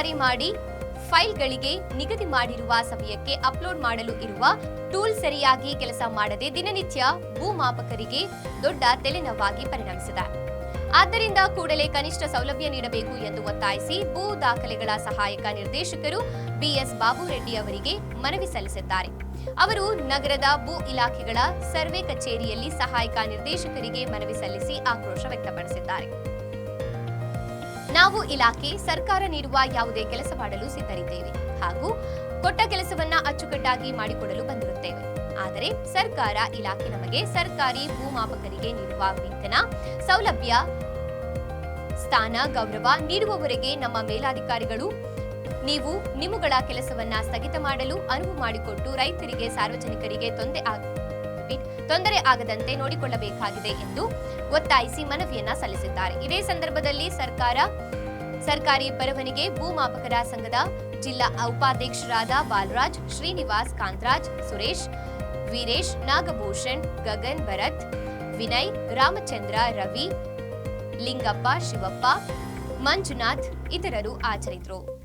ಮಾಡಿ ಫೈಲ್ಗಳಿಗೆ ನಿಗದಿ ಮಾಡಿರುವ ಸಮಯಕ್ಕೆ ಅಪ್ಲೋಡ್ ಮಾಡಲು ಇರುವ ಟೂಲ್ ಸರಿಯಾಗಿ ಕೆಲಸ ಮಾಡದೆ ದಿನನಿತ್ಯ ಭೂಮಾಪಕರಿಗೆ ದೊಡ್ಡ ತಲೆನೋವಾಗಿ ಪರಿಣಮಿಸಿದೆ. ಆದ್ದರಿಂದ ಕೂಡಲೇ ಕನಿಷ್ಠ ಸೌಲಭ್ಯ ನೀಡಬೇಕು ಎಂದು ಒತ್ತಾಯಿಸಿ ಭೂ ದಾಖಲೆಗಳ ಸಹಾಯಕ ನಿರ್ದೇಶಕರು ಬಿಎಸ್ ಬಾಬುರೆಡ್ಡಿ ಅವರಿಗೆ ಮನವಿ ಸಲ್ಲಿಸಿದ್ದಾರೆ. ಅವರು ನಗರದ ಭೂ ಇಲಾಖೆಗಳ ಸರ್ವೆ ಕಚೇರಿಯಲ್ಲಿ ಸಹಾಯಕ ನಿರ್ದೇಶಕರಿಗೆ ಮನವಿ ಸಲ್ಲಿಸಿ ಆಕ್ರೋಶ ವ್ಯಕ್ತಪಡಿಸಿದ್ದಾರೆ. ನಾವು ಇಲಾಖೆ ಸರ್ಕಾರ ನೀಡುವ ಯಾವುದೇ ಕೆಲಸ ಮಾಡಲು ಸಿದ್ಧರಿದ್ದೇವೆ ಹಾಗೂ ಕೊಟ್ಟ ಕೆಲಸವನ್ನ ಅಚ್ಚುಕಟ್ಟಾಗಿ ಮಾಡಿಕೊಡಲು ಬಂದಿರುತ್ತೇವೆ. ಆದರೆ ಸರ್ಕಾರ ಇಲಾಖೆ ನಮಗೆ ಸರ್ಕಾರಿ ಭೂಮಾಪಕರಿಗೆ ನೀಡುವ ವೇತನ, ಸೌಲಭ್ಯ, ಸ್ಥಾನ, ಗೌರವ ನೀಡುವವರೆಗೆ ನಮ್ಮ ಮೇಲಾಧಿಕಾರಿಗಳು ನೀವು ನಿಮ್ಮಗಳ ಕೆಲಸವನ್ನ ಸ್ಥಗಿತ ಮಾಡಲು ಅನುವು ಮಾಡಿಕೊಟ್ಟು ರೈತರಿಗೆ ಸಾರ್ವಜನಿಕರಿಗೆ ತೊಂದರೆ ಆಗ ತೊಂದರೆ ಆಗದಂತೆ ನೋಡಿಕೊಳ್ಳಬೇಕಾಗಿದೆ ಎಂದು ಒತ್ತಾಯಿಸಿ ಮನವಿಯನ್ನ ಸಲ್ಲಿಸಿದ್ದಾರೆ. ಇದೇ ಸಂದರ್ಭದಲ್ಲಿ ಸರ್ಕಾರ, ಸರ್ಕಾರಿ ಪರವನಿಗೆ ಭೂಮಾಪಕರ ಸಂಘದ ಜಿಲ್ಲಾ ಉಪಾಧ್ಯಕ್ಷರಾದ ಬಾಲರಾಜ್, ಶ್ರೀನಿವಾಸ್ ಕಾಂತರಾಜ್, ಸುರೇಶ್, ವೀರೇಶ್, ನಾಗಭೂಷಣ್, ಗಗನ್ ಭರತ್, ವಿನಯ್, ರಾಮಚಂದ್ರ, ರವಿ, ಲಿಂಗಪ್ಪ, ಶಿವಪ್ಪ, ಮಂಜುನಾಥ್ ಇತರರು ಹಾಜರಿದ್ದರು.